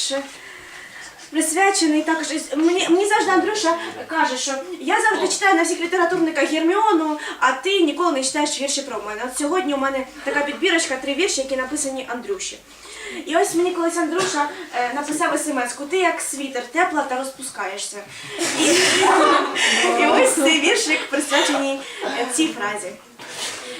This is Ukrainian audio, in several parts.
вірш присвячений також. Мені, мені завжди Андрюша каже, що я завжди читаю на всіх літературниках Герміону, а ти ніколи не читаєш вірші про мене. От сьогодні у мене така підбірочка, три вірші, які написані Андрюші. І ось мені колись Андрюша е, написав смс-ку, ти як світер, тепла та розпускаєшся. І, і ось цей віршик присвячений е, цій фразі.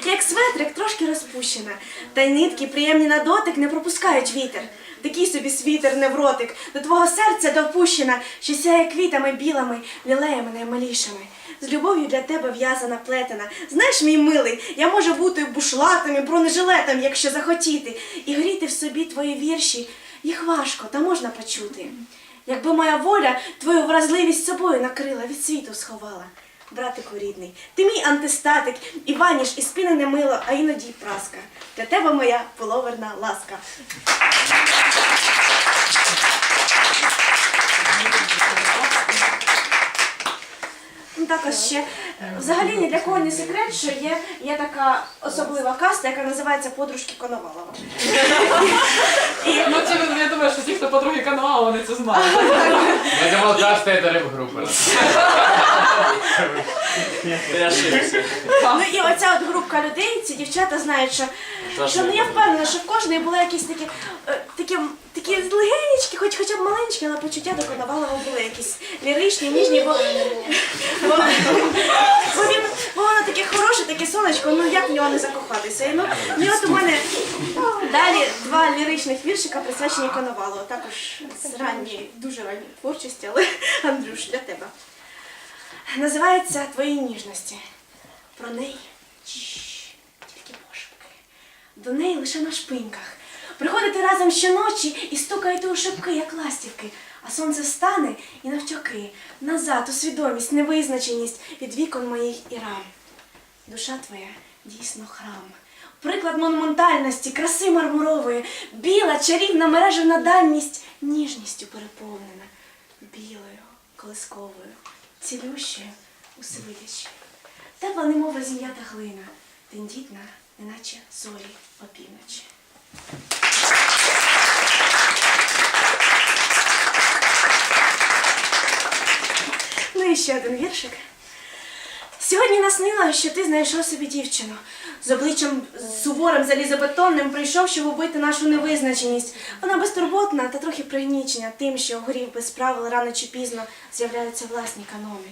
Як светрик трошки розпущена, та й нитки приємні на дотик не пропускають вітер. Такий собі світер, невротик, до твого серця допущена, що сяє квітами білими, лілеями наймалішими. З любов'ю для тебе в'язана плетена. Знаєш, мій милий, я можу бути бушлатом і бронежилетом, якщо захотіти, і гріти в собі твої вірші. Їх важко, та можна почути. Якби моя воля твою вразливість собою накрила, від світу сховала. Братику рідний, ти мій антистатик, і ваніш, і спінене мило, а іноді й праска. Для тебе моя половерна ласка. Ну, також ще е, взагалі ні для кого не секрет, що є, є така особлива каста, яка називається Подружки Коновалова. Ну, я думаю, що ті, хто подруги каналу, вони це знають. Я думал, каста это рэп-группа. Ошибся. Ну і оця от групка людей, ці дівчата знають, що, що ну я впевнена, що в кожної були якісь такі, е, такі, такі легенечки, хоч хоча б маленькі, але почуття до Коновалова були якісь ліричні, ніжні, бо, бо, бо, він, бо воно таке хороше, таке сонечко, ну як в нього не закохатися. І, ну, ну, і от у мене далі два ліричних віршика присвячені Коновалову, також з ранньої, дуже ранньої творчості, але Андрюш, для тебе. Називається Твої ніжності. Про неї тільки пошепки. До неї лише на шпиньках. Приходите разом щоночі і стукаєте у шибки, як ластівки. А сонце стане і навтьоки, назад у свідомість, невизначеність від вікон моїх і рам. Душа твоя дійсно храм. Приклад монументальності, краси мармурової, біла, чарівна мережевна дальність, ніжністю переповнена, білою, колисковою, цілющою, усевидячою. Тепла немова зім'ята глина, тендітна, неначе зорі опівночі. Ну і ще один віршик. Сьогодні наснила, що ти знайшов собі дівчину. З обличчям суворим, залізобетонним прийшов, щоб убити нашу невизначеність. Вона безтурботна та трохи пригнічена тим, що горів без правил рано чи пізно з'являються власні канони.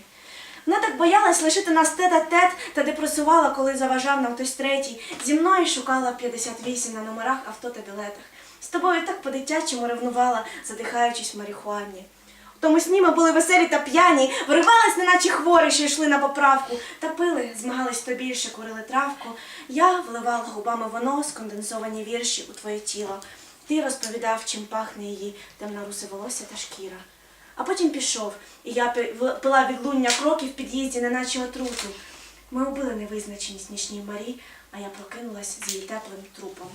Вона так боялась лишити нас тет-а-тет та депресувала, коли заважав нам хтось третій. Зі мною шукала 58 на номерах авто та білетах. З тобою так по-дитячому ревнувала, задихаючись в марихуані. Тому сні ми були веселі та п'яні, виривались, неначе хворі, що йшли на поправку, та пили, змагались то більше, курили травку. Я вливала губами вино, сконденсовані вірші у твоє тіло. Ти розповідав, чим пахне її темно-русе волосся та шкіра. А потім пішов, і я пила відлуння кроків в під'їзді, неначе отруту. Ми убили невизначеність нічній марі, а я прокинулась з її теплим трупом.